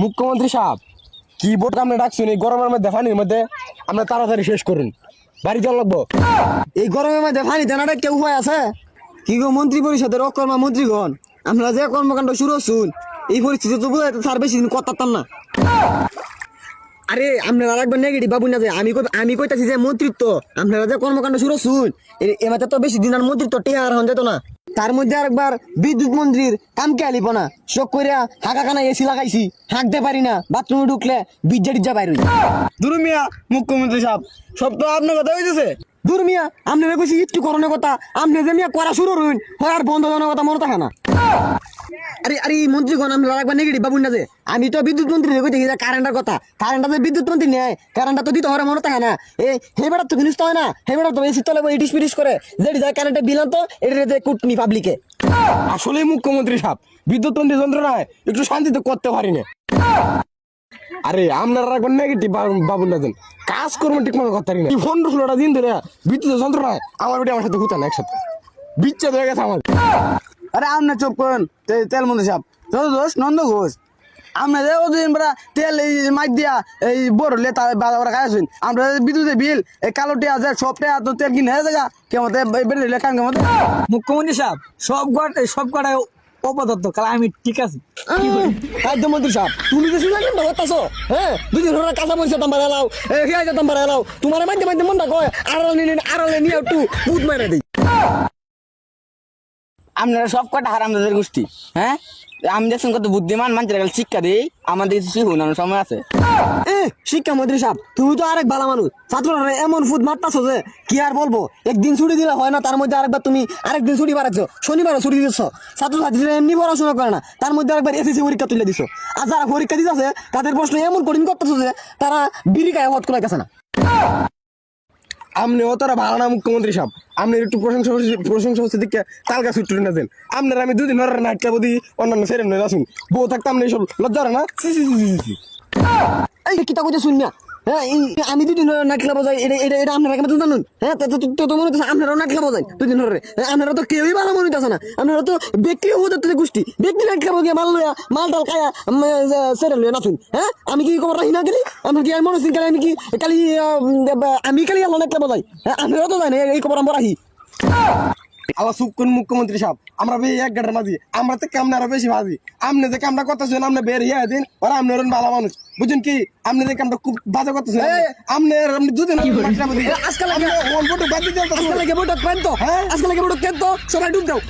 মুখ্যমন্ত্রী সাহেব কি বোর্ড আমরা ডাকছেন এই গরমের মধ্যে পানির মধ্যে আমরা তাড়াতাড়ি শেষ করুন। বাড়ি যাওয়া লাগবো। এই গরমের মধ্যে পানি দেনাটা কেউ উপায় আছে? কি গো, মন্ত্রী পরিষদের অকর্মা মন্ত্রীগণ আমরা যে কর্মকাণ্ড শুরু শুন এই পরিস্থিতি তো বোঝাইতে স্যার বেশি দিন করতাম না। আরে, আপনারা রাখবেন নেগেটিভ বাবু না যে, আমি আমি কইতাছি যে মন্ত্রিত্ব। আপনারা যে কর্মকাণ্ড শুরু শুন এমাতে তো বেশি দিন আর মন্ত্রিত্ব টেয়া আর হন যেত না। তার মধ্যে আরেকবার বিদ্যুৎ মন্ত্রীর কামকে আলিব না? শোক করিয়া হাঁকা কানা এসি লাগাইছি হাঁকতে পারি না বাথরুমে ঢুকলে বিজ্জা টিজ্জা বাইর হই দুরুমিয়া মুখ্যমন্ত্রী সাহেব সব তো আপনার কথা হইতেছে। দুর্মিয়া মিয়া আপনি কইছি একটু করণের কথা আপনি যে মিয়া করা শুরু রইন আর বন্ধ জনের কথা মনে থাকে না। আরে আরে, এই মন্ত্রীগণ আমি রাখবা নেগেটিভ বাবুন না যে। আমি তো বিদ্যুৎ মন্ত্রী কই দেখি কারেন্টের কথা। কারেন্টটা যে বিদ্যুৎ মন্ত্রী নেয় কারেন্টটা তো দিতে হরে মনে থাকে না। এ, হে হেবেড়া তো জিনিস তো হয় না। হে হেবেড়া তো এসি তলে ইটিস পিটিস করে। যেটি যায় কারেন্টের বিল তো এটা কুটনি পাবলিকে আসলে মুখ্যমন্ত্রী সাহেব, বিদ্যুৎ তন্ত্রী যন্ত্রণায় একটু শান্তিতে করতে পারি না। আরে, আপনারা রাখবেন নেগেটিভ বাবুল না দেন কাজ করব ঠিক মতো করতে পারি না। এই পনেরো ষোলোটা দিন ধরে বিদ্যুৎ যন্ত্রণায় আমার বেটি আমার সাথে হুতা না একসাথে। বিচ্ছেদ হয়ে গেছে আমার। আরে আপনি চুপ করেন তেল মন্ত্রী সাহেব যত দোষ, নন্দ ঘোষ। যে ওদিন বেড়া তেল এই দিয়া এই বড় লেতা বাজার করে খাইছেন আমরা বিদ্যুতের বিল, এই কালো টিয়া যায় সব তো তেল কিনে যায় কেমন বেড়ে লেখান কেমন মুখ্যমন্ত্রী সাহেব সব কটা সব কটায় অপদার্থ ক্লাইমেট ঠিক আছে। খাদ্যমন্ত্রী সাহেব তুমি যে শুনলাম না হতাছো? হ্যাঁ? দুই দিন ধরে কাঁচা মরিচা দাম বাড়ালাও হিয়াই দাম বাড়ালাও তোমার মাঝে মাঝে মনটা কয়, আড়ালে নিয়ে আড়ালে নিয়ে একটু বুধ মারা দিই। আপনারা সব কটা হারাম দাদের গোষ্ঠী হ্যাঁ? আমি দেখছেন কত বুদ্ধিমান মানুষের কাছে শিক্ষা দিই, আমাদের কিছু শিখুন সময় আছে। শিক্ষা মন্ত্রী সাহেব, তুমি তো আরেক ভালো মানুষ। ছাত্ররা এমন ফুট মারতাছো যে, কি আর বলব? একদিন ছুটি দিলে হয় না, তার মধ্যে আরেকবার তুমি আরেকদিন ছুটি বাড়াচ্ছ। শনিবারও ছুটি দিচ্ছ। ছাত্রছাত্রীরা এমনি পড়াশোনা করে না, তার মধ্যে আরেকবার এসএসসি পরীক্ষা তুলে দিছো। আর যারা পরীক্ষা দিতেছে, তাদের প্রশ্ন এমন কঠিন করতেছো যে, তারা বিড়ি গায়ে হট করে গেছে না। আপনি অতটা ভালো না মুখ্যমন্ত্রী সাহেব। আপনি একটু প্রশংসা প্রশংসা হচ্ছে দিকে তালকা ছুটি না দেন আপনার আমি দুদিন ধরে নাটকা বদি অন্যান্য নয় আসুন বউ থাকতে আপনি এইসব লজ্জা না? এই কিতা কইতে শুন না। হ্যাঁ আমি দুদিন ধরে নাইট ক্লাব যাই এটা এটা এটা আপনারা কেমন জানুন? হ্যাঁ তো মনে হচ্ছে আপনারাও যাই দুদিন ধরে। হ্যাঁ, আপনারা তো কেউই ভালো মনে হইতেছে না। আপনারা তো ব্যক্তি হতে গোষ্ঠী। ব্যক্তি নাইট ক্লাব গিয়ে মাল লইয়া মাল টাল খায়া সেরে হ্যাঁ আমি কি না গেলি আমি কি মনে হচ্ছি আমি কি কালি আমি কালি আল্লাহ নাইট ক্লাব যাই হ্যাঁ তো এই খবর আমরা রাখি। আবার করুন মুখ্যমন্ত্রী সাহেব। আমরা বেয়ে এক গাড়ির মাঝি। আমরা তো কামনা বেশি ভাজি? আপনি যে কামটা করতেছেন আপনি বের ইয়ে দিন ওরা আপনি ভালো মানুষ। বুঝুন কি? আপনি দেখে আমরা খুব বাজে করতেছি আপনি আপনি দুদিন আজকাল আজকাল লাগে তো? আজকাল লাগে কেন তো সবাই ডুব দাও।